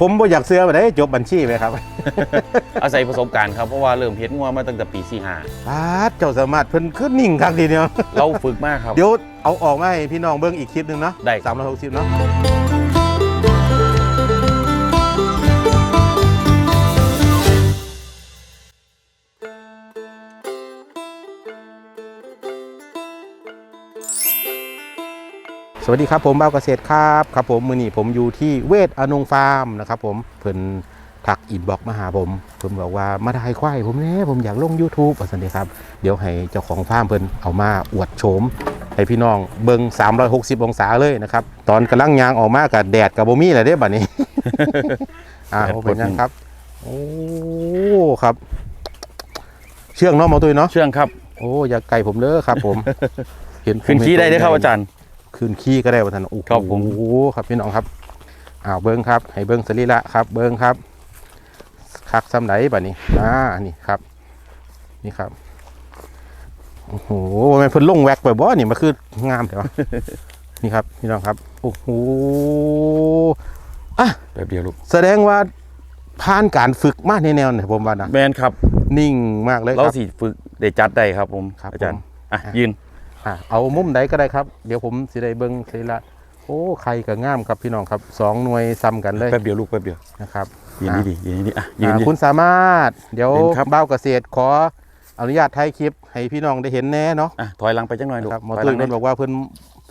ผมบ่อยากเสื้อไปได้จบบัญชีไหมครับอาศัยประสบการณ์ครับเพราะว่าเริ่มเฮ็ดงัวมาตั้งแต่ปี45ปาดเจ้าสามารถเพิ่นขึ้นนิ่งครั้งทีเดียวเราฝึกมากครับ เดี๋ยวเอาออกมาให้พี่น้องเบิ่งอีกคลิปหนึงเนาะได้สามร้อยหกสิบเนาะ วัสดีครับผมเบ้าเกษตรครับครับผมมือนี้ผมอยู่ที่เวทอนงฟาร์มนะครับผมเพิ่นทักอินบอกมาหาผมเพิ่นบอกว่ามาได้ควายผมแน่ผมอยากลง YouTube ว่าซั่นเด้ครับ เดี๋ยวให้เจ้าของฟาร์มเพิ่นเอามาอวดโฉมให้พี่น้องเบิง360 องศาเลยนะครับ ตอนกำลังยางออกมากับแดดกับบ่มีเลยเด้บัดนี้ อ่าแดดโอ้เป็นยังบ่มีครับ โอ้ครับ เชื่องเนาะหมอตุ้ยเนาะเชื่องครับ โอ้อย่าไกลผมเด้อครับ ผม เห็นผมขึ้นขี้ได้เด้อครับอาจารย์ ขึ้นขี้ก็ได้ว่าท่านโอ้โหครับผมครับพี่น้องครับอ้าวเบิ้งครับ ให้เบิ้งสรีระครับ เบิ้งครับคักซ้ำไหนบัดนี้อ่านี่ครับ นี่ครับโอ้โหมันเพิ่นลงแว็กไปบ่นี่มันคืองามแต่ว่า นี่ครับพี่น้องครับโอ้โหแบบเดียวลูกแสดงว่าผ่านการฝึกมาในแนวเนี่ยผมว่านะแมนครับ นิ่งมากเลยคเรารับ สิฝึกได้จัดได้ครับผม ครับอาจารย์ผม อะอะยืน อะเอามุมใดก็ได้ครับ เดี๋ยวผมสิได้เบิ้งสรีระโอ้ใครก็งามครับพี่น้องครับสองหน่วยซ้ำกันเลยแป๊บเดียวลูกแป๊บเดียวนะครับยืนอะดีๆยืนดีๆอะยืนอ่าดีคุณสามารถ เดี๋ยวเห็นครับเบ้าเกษตรขออนุญาตถ่ายคลิป ให้พี่น้องได้เห็นแน่เนาะอะถอยหลังไปจังหน่อยลูกครับหมอถอยหตุ้ลัยงเพิ่นบอกว่าเพิ่น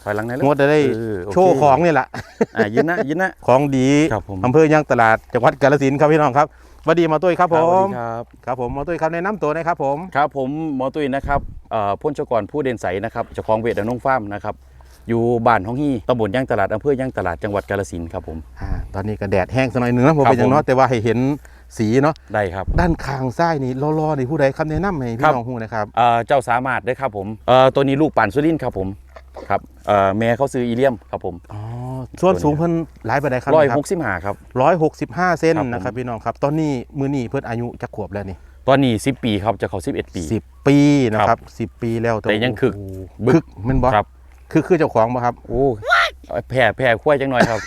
ถอยหลังหน่อยลูงกดได้เออโอเคโชว์ของนี่แหละ อะยืนนะยืนนะ ของดีครับผม อำเภอย่างตลาดจังหวัดกาฬสินธุ์ครับพี่น้องครับส วัสดีหมอตุ้ยครับผครับสวัสมดีครับครับผมหมอตุ้ยครับแนะนำตัวหนะครับผม ครับผมหมอตุ้ยนะครับเอ่อพ่นชกรผู้เด่นใสนะครับเจ้าของเวทอนงฟาร์มนะครับอยู่บ้านห้องฮี่ตำบลย่างตลาดอำเภอย่างตลาดจังหวัดกาฬสินธุ์ครับผมอ่าตอนนี้ก็แดดแห้งสักหน่อยหนึงนะผมครับเป็นอย่างผมเน้อยแต่ว่าให้เห็นสีเนาะได้ครับ ด้านข้างซ้ายนี่รอๆนี่ผู้ใดคำแนะนำให้คพี่รับน้องฮู้นะครับเอ่อเจ้าสามารถได้ครับผมเอ่อตัวนี้ลูกป่านสุรินทร์ครับผมครับเอ่อแม่เขาซื้ออีเลียมครับผมอ๋อ ส่วนสูงเพิ่นหลายปานใดครับร้อยคหรับกสิบห้าครับร้อยหกสิบห้าเซนครับผมนะครับพี่น้องครับ ตอนนี้มือนี่เพิ่นอายุจะขวบแล้วนี่ตอนนี้สิบปีครับจะเขาสิบเอ็ดปีสิบปีนะครับสิบปีแล้วแต่ยังคึกโอ้โหบึกคึกแมันบ่ครับคือคือเจ้าของบ่ครับโอ้แผ่แผ่ขั้วจังหน่อยครับ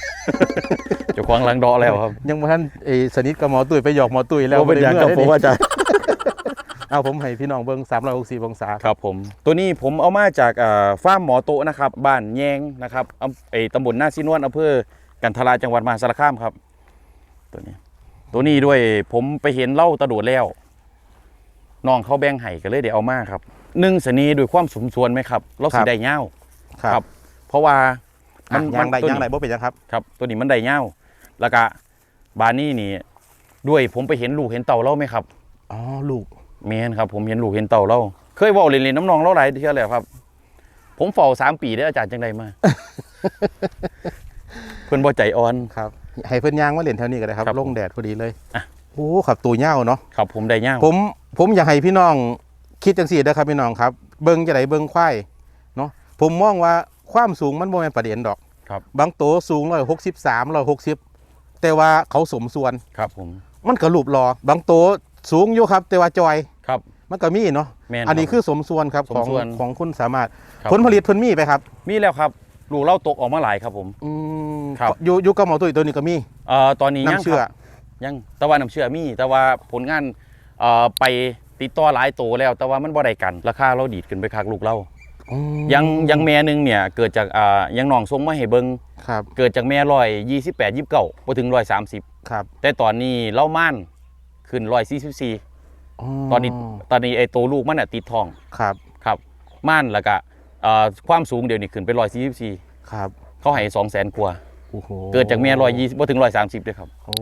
เจ้าของหลังเดอแล้วครับ ยังบ่ทันเออสนิทกับหมอตุ้ยไปหยอกหมอตุ้ยแล้วบ่เป็นอย่างได้กับเมื่ผมได้ว่าจะ เอาผมให้พี่น้องเบิ่ง360องศาครับผม ตัวนี้ผมเอามาจากเอ่อฟาร์มหมอโตะนะครับบ้านแยงนะครับอำไอตำบลหน้าซีนวลอำเภอกันทราจังหวัดมหาสารคามครับ ตัวนี้ ตัวนี้ด้วยผมไปเห็นเล่าตะโดดแล้วน้องเขาแบ่งไห้ก็เลยเดี๋ยวเอามาครับหนึ่งสนีด้วยความสมส่วนไหมครับเราสิได้เง่าวครับ เพราะว่าอะยังไดตัวยังนี้ไดบ่เป็นหยังครับครับ ตัวนี้มันได้เง่าวแล้วก็บานนี่นี่ด้วยผมไปเห็นลูกเห็นเต่าเล่าไหมครับอ๋อลูก เมนครับผมเห็นลูกเห็นเต่าเล่าเคยเว่าเล่นๆน้ำนองเล่าหลายเที่ยวแล้วครับ ผมเฝ้าสามปีได้ออาจารย์จังใดมา เพื่อนบ่ใจอ่อน ครับให้เพิ่นย่างมาเล่นแถวนี้ก็ได้ครับครับลงแดดพอดีเลยอะ โอ้ครับตัวยาวเนาะครับผมได้เง่าวผมผมอยากให้พี่น้องคิดจังสี่นะครับพี่น้องครับ เบิ้งจะไหนเบิ้งควายเนาะผมมองว่าความสูงมันบ่แม่นประเด็นดอก ครับบางตัวสูงร้อยหกสิบสามร้อยหกสิบแต่ว่าเขาสมส่วน ครับผมมันก็รูปรอบางตัว สูงอยู่ครับ แต่ว่าจอยครับ มันก็มีเนาะแม่นอันนี้รับคือสมส่วนครับสขมองส่วนของคุณสามารถ ครับ ผลผลิตเพิ่นมีไปครับมีแล้วครับลูกเล่าตกออกมาหลายครับผม อืมครับ อยู่อยู่กับหมอตุ้ยตัวนี้ก็มีเอ่อตอนนี้ยังน้ำเชื่อ ครับยังแต่ว่าน้ำเชื่อมี แต่ว่าผลงานเอ่อไปติดต่อหลายโตแล้ว แต่ว่ามันบ่ได้กันราคาเราดีดขึ้นไปคักลูกเล่าอืมยังยังแม่หนึงเนี่ยเกิดจากอ่ายังน้องส่งมาให้เบิงครับเกิดจากแม่ร้อยยี่สิบแปดยี่สิบเก้าพอถึงร้อยสามสิบครับแต่ตอนนี้เล่าม่าน ขึ้นร้อยสี่สิบสี่ตอนนี้ตอนนี้ไอ้ตัวลูกมันอะติดทองครับครับม่านแล้วก็เอ่อความสูงเดี๋ยวนี้ขึ้นไปร้อยสี่สิบสี่ครับเขาให้สองแสนกว่าโอ้โหเกิดจากแม่ร้อยยี่สิบพอถึงร้อยสามสิบเลยครับโอ้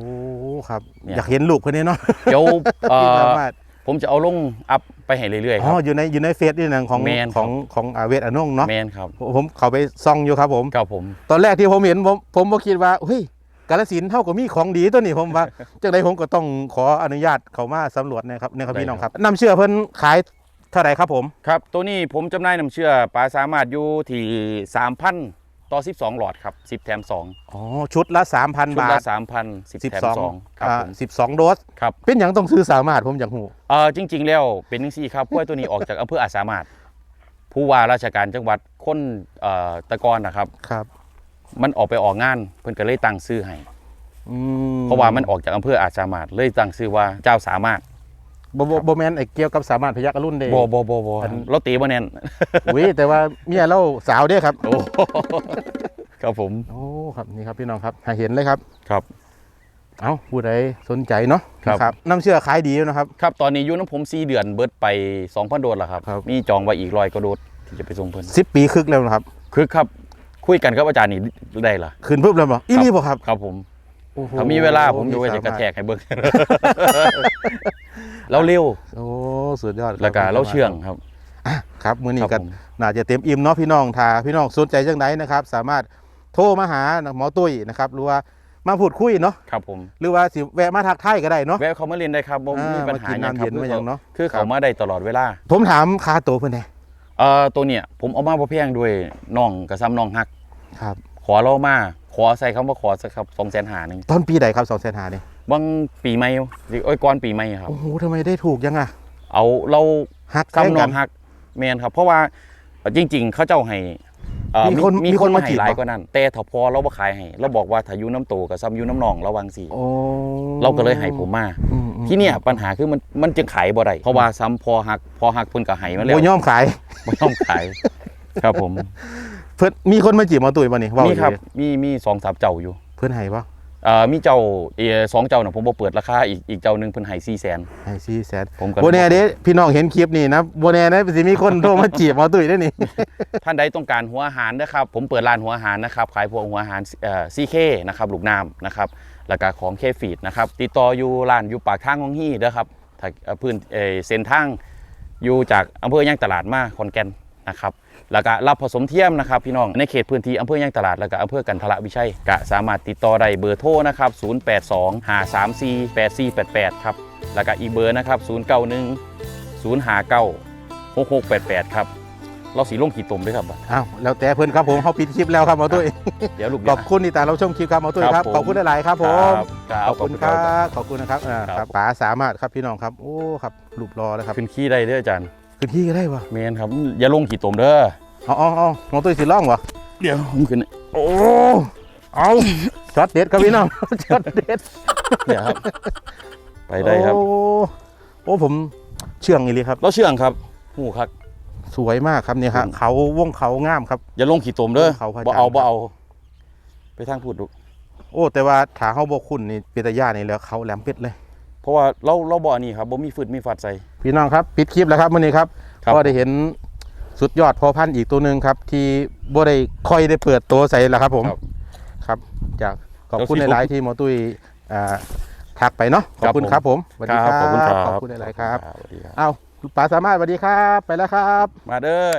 ครับเนี่ยอยากเห็นลูกเพิ่นนี่เนาะเดี๋ยวเอ่พี่อสามารถผมจะเอาลงอัพไปให้เรื่อยๆคอ๋รัอบอยู่ในอยู่ในเฟซนี่นะของแมนของของอาเวทอนงเนาะแมนครับผมเขาไปซ่องอยู่ครับผมครับผม ตอนแรกที่ผมเห็นผมผมบ่คิดว่าเฮ้ย กาลสินธุ์เท่ากับมีของดีตัวนี้ผมว่าจังไดผมก็ต้องขออนุญาตเขามาสำรวจนะครับเนี่ยครับพี่น้องครับน้ำเชื่อเพิ่นขายเท่าไหร่ครับผม ครับตัวนี้ผมจำหน่ายน้ำเชื่อปลาสามารถอยู่ที่สามพันต่อสิบสองหลอดครับสิบแถมสองอ๋อชุดละชุด3,000บาละทสามพันสิบแถมสอง12ครับอ่าผม 12 โดส ครับ เป็นอย่างต้องซื้อสามารถผมอยากหูเออจริง ๆ แล้วเป็นจังซี่ครับกล้วยตัวนี้ออกจากอำเภออาจสามารถผู้ว่าราชการจังหวัดคนเอ่อตะกอนนะครับ ครับ มันออกไปออกงาน เพิ่นก็เลยตั้งซื้อให้อืมเพราะว่ามันออกจากอำเภออาจสามารถเลยตั้งชื่อว่าเจ้าสามารถบ่บ่บ่แม่นไอ้เกี่ยวกับสามารถพยักอรุณเด้บ่บ่บ่บ่อันเราตีบ่แน่นอุ้ยแต่ว่าเมียเราสาวเด้ครับโอ้ครับผมโอ้ครับนี่ครับพี่น้องครับให้เห็นเลยครับครับ เอ้าผู้ใดสนใจเนาะครับนะน้ำเชื่อขายดีอยู่นะครับครับตอนนี้อยู่น้ำผม4เดือนเบิดไป2,000โดสแล้วครับครับ มีจองไว้อีกร้อยกว่าโดสที่จะไปส่งเพิ่นสิบปีครึ่งแล้วนะครับคือครับ คุยกันกับอาจารย์นี่ได้ล่ะขึ้นปุ๊บแล้วบ่อีนี่บ่ครับ ครับผมโอ้โหถ้ามีเวลาผมดูว่าจะกระแทกให้เบิ่งเราเร็วโอ้สุดยอดครับแล้วก็เราเชื่องครับ อะครับมื้อนี้คก็รับผม น่าจะเต็มอิ่มเนาะพี่น้องถ้าพี่น้องสนใจจังไดนะครับ สามารถโทรมาหาหมอตุ้ยนะครับหรือว่ามาพูดคุยเนาะครับผม หรือว่าสิแวะมาทักทายก็ได้เนาะ แวะเขามาเรียนได้ครับบ่อ่ามีปัญหามากินหยังน้ำครัเย็นบมาหยังเนาะคือครัเขาบ มาได้ตลอดเวลาผมถามค่าตัวเพิ่นแหน่เอ่อตัวเนี่ยผมเอามาบ่แพงด้วยน้องกับซ้ำน้องฮัก ครับ ขอเรามา ขอใส่คำว่าขอสักครับ2 0 0 0 0หาหนึงตอนปีใดครับ2 0 0 0 0นี่บางปีใหม่หรือโอ้ยก่อนปีใหม่ครับ โอ้โหทำไมได้ถูกยังอะ เอาเราฮักซ้ำแข่งน้กัองฮักแมนครับ เพราะว่าเอ่อจริง ๆ เขาเจ้าให้เอ่อมีคนมีมีคคนนมามาให้จีบหลายเหรอกว่านั้น แต่ถ้าพอเราบ่ขายให้เราบอกว่าถ้าอยูน้ำโตกับซ้ำอยูน้ำหนองระวังสิโอ้เราก็เลยให้ผมมาอืมอืมที่เนี่ยปัญหาคือมันมันจึงขายบ่ได้เพราะว่าซ้ำพอหัก พอหักเพิ่นก็ให้มาแล้วโอ้ยอมขายบ่ต้องขาย ครับผม เพิ่นมีคนมาจีบหมอตุ้ยบ่นี่เว้ามีอยู่ครับดิมีมีสองสามเจ้าอยู่เพิ่นให้บ่เอ่อมีเจ้าเออสองเจ้าน่ะผมบ่เปิดราคาอีกอีกเจ้าหนึงเพิ่นให้400,000ให้4แสนผมก็บ่แน่เด้พี่น้องเห็นคลิปนี่นะบ่แน่นะสิมีคนโทรมาจีบหมอตุ้ยได้นี่ ท่านใดต้องการหัวอาหารนะครับ ผมเปิดร้านหัวอาหารนะครับ ขายพวกหัวอาหารเอ่อ CK นะครับลูกน้ำนะครับแล้วก็ของเคฟีดนะครับ ติดต่ออยู่ร้านอยู่ปากทางของฮี่เด้อครับถ้าเอ่อพื้นเอ่อเส้นทางอยู่จากอำเภอย่างตลาดมาขอนแก่น นะครับแล้วก็รับผสมเทียมนะครับพี่น้องในเขตพื้นที่อำเภอย่างตลาดแล้วก็อำเภอกันทละวิชัยก็สามารถติดต่อได้เบอร์โทรนะครับ082 534 8488ครับแล้วก็อีกเบอร์นะครับ091 059 6688ครับเราสีลงขีดตมด้วยครับบัดอ้าวแล้วแต่เพิ่นครับผมเฮาปิดคลิปแล้วครับหมอตุ้ยเดี๋ยวลูกขเดี๋อยวบคุณที่ตามเราชมคลิปครับหมอตุ้ยครับครับผมขอบคุณหลายๆครับผมครับขอบคุณครับขอบคุณนะครับอ่าครับครับป๋าสามารถครับพี่น้องครับโอ้ครับรูปรอแล้วครับขึ้นขี้ได้เด้ออาจารย์ ขึ้นที่ก็ได้วะเมนครับอย่าลงขีดตมเด้อเอาเอาเอาหมอตุ้ยสิร้องวะเดี๋ยวผมขึ้นโอ้เอาช็อตเด็ดครับพี่น้องช็อตเด็ดเดี๋ยวครับ ไปได้ครับ โอ้โอ้ผมเชื่องอีหลีครับเราเชื่องครับหูครับสวยมากครับเนี่ยครับอืมเขาวงเขางามครับ อย่าลงขีดตมเด้อเขาพระบ่เอาจันทร์บ่เอา ไปทางพูดดูโอ้ แต่ว่าถาเฮาบ่คุ้นนี่เป็นตาย่านนี่แล้วเขาแหลมเป็ดเลยเพ ราะว่าเราเราบ่อันนี้ครับบ่มีฟืดมีฟัดใส่ พี่น้องครับปิดคลิปแล้วครับมื้อนี้ครับครับ ก็ได้เห็นสุดยอดพอพันธุ์อีกตัวหนึ่งครับ ที่บ่ได้ค่อยได้เปิดตัวใส่แล้วครับผมครับครับจากขอบเดี๋ยวคุณสิหลายๆที่หมอตุ้ยอ่าทักไปเนาะขอบคุณคครัรับบผผมมสวัสดีคครัรับบขอบคุณครับขอบคุณหลายๆครับสวัสดีครับเอาป๋าสามารถสวัสดีครับ ไปแล้วครับ มาเด้อ